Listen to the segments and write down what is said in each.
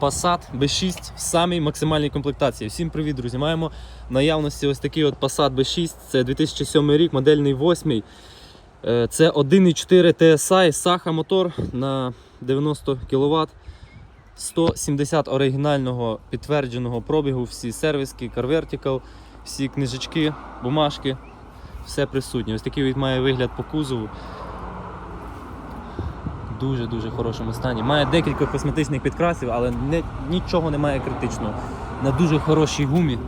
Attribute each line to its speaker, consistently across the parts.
Speaker 1: Passat B6 в самій максимальній комплектації. Всім привіт, друзі! Маємо наявності ось такий от Passat B6. Це 2007 рік, модельний 8. Е, Це 1,4 TSI, Саха мотор на 90 кВт. 170 оригінального підтвердженого пробігу, всі сервіски, Car Vertical, всі книжечки, бумажки, все присутнє. Ось такий має вигляд по кузову. Дуже-дуже хорошому стані. Має декілька косметичних підкрасів, але не, нічого немає критичного. На дуже хорошій гумі.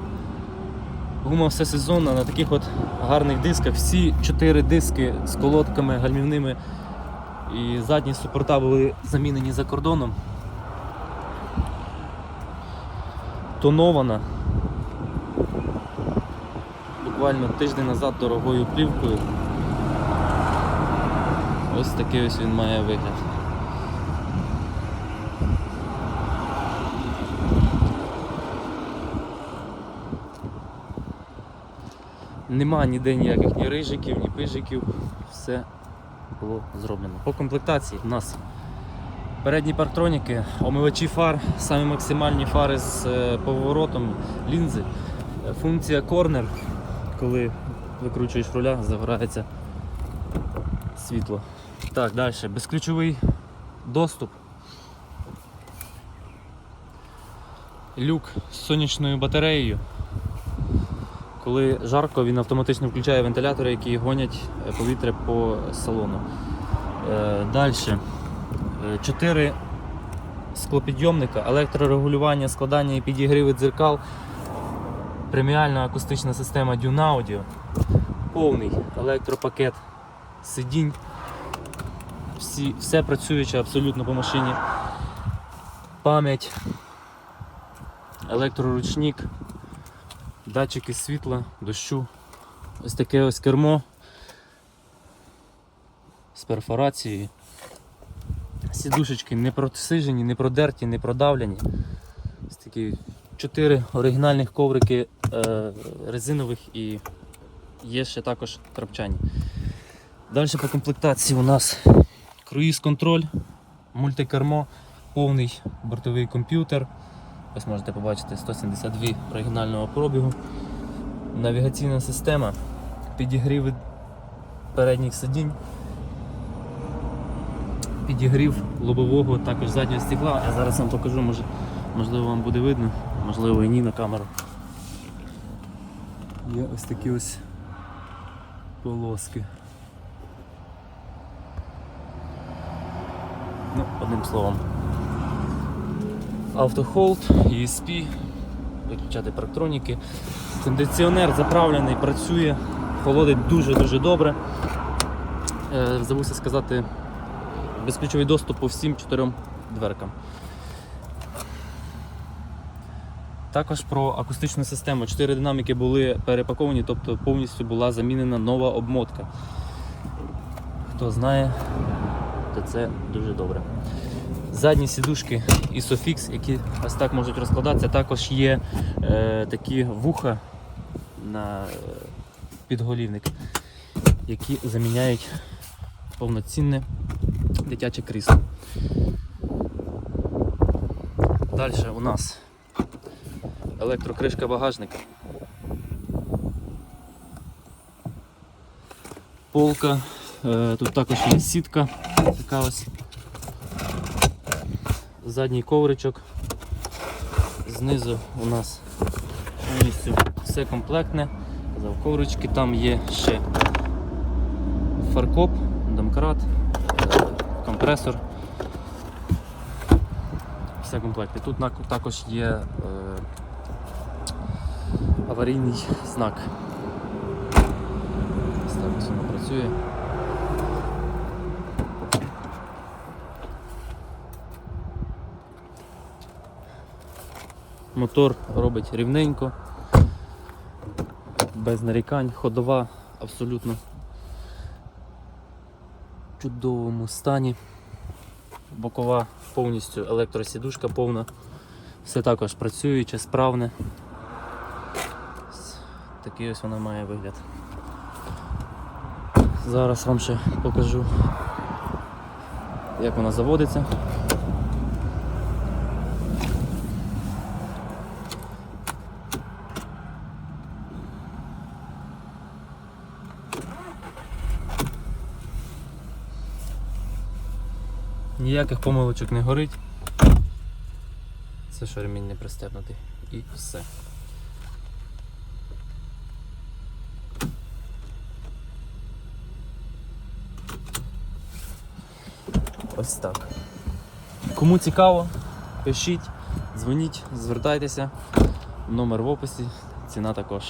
Speaker 1: Гума все сезонна на таких от гарних дисках. Всі чотири диски з колодками гальмівними. І задні супорта були замінені за кордоном. Тонована. Буквально тиждень назад дорогою плівкою. Ось такий ось він має вигляд. Нема ніде ніяких ні рижиків, ні пижиків. Все було зроблено. По комплектації у нас передні парктроніки, омивачі фар, самі максимальні фари з е, поворотом, лінзи, Е, функція корнер, коли викручуєш руля, загорається світло. Так, далі. Безключовий доступ. Люк з сонячною батареєю. Коли жарко, він автоматично включає вентилятори, які гонять е, повітря по салону. Далі. Чотири склопідйомника, електрорегулювання, складання і підігріви дзеркал, преміальна акустична система Dune Audio, повний електропакет сидінь, всі, все працююче абсолютно по машині. Пам'ять, електроручник, датчики світла, дощу. Ось таке ось кермо з перфорацією. Сідушечки не просижені, не продерті, не продавлені. Ось такі чотири оригінальних коврики е, резинових і є ще також трапчані. Далі по комплектації у нас круїз-контроль, мультикермо, повний бортовий комп'ютер. Ось можете побачити 172 оригінального пробігу. Навігаційна система, підігрів передніх сидінь, підігрів лобового, також заднього стекла. Я зараз вам покажу, може, можливо вам буде видно, можливо і ні на камеру. Є ось такі ось полоски. Ну, одним словом. Автохолд, ESP, виключати парктроніки. Кондиціонер заправлений, працює, холодить дуже-дуже добре. Е, забувся сказати, безключовий доступ по всім чотирьом дверкам. Також про акустичну систему. Чотири динаміки були перепаковані, тобто повністю була замінена нова обмотка. Хто знає, то це дуже добре. Задні сідушки Isofix, які ось так можуть розкладатися, також є е, такі вуха на е, підголівник, які заміняють повноцінне дитяче крісло. Далі у нас електрокришка багажника. Полка, е, тут також є сітка, така ось задній ковричок. Знизу у нас повністю все комплектне. Казав, коврички, там є ще фаркоп, домкрат, компресор. Все комплекти. Тут також є е, аварійний знак. Ось так воно працює. Мотор робить рівненько, без нарікань, ходова абсолютно в чудовому стані. Бокова повністю електросідушка повна. Все також працююче, справне. Такий ось вона має вигляд. Зараз вам ще покажу, як вона заводиться. Ніяких помилочок не горить. Це що ремінь не пристебнутий. І все. Ось так. Кому цікаво, пишіть, дзвоніть, звертайтеся. Номер в описі, ціна також.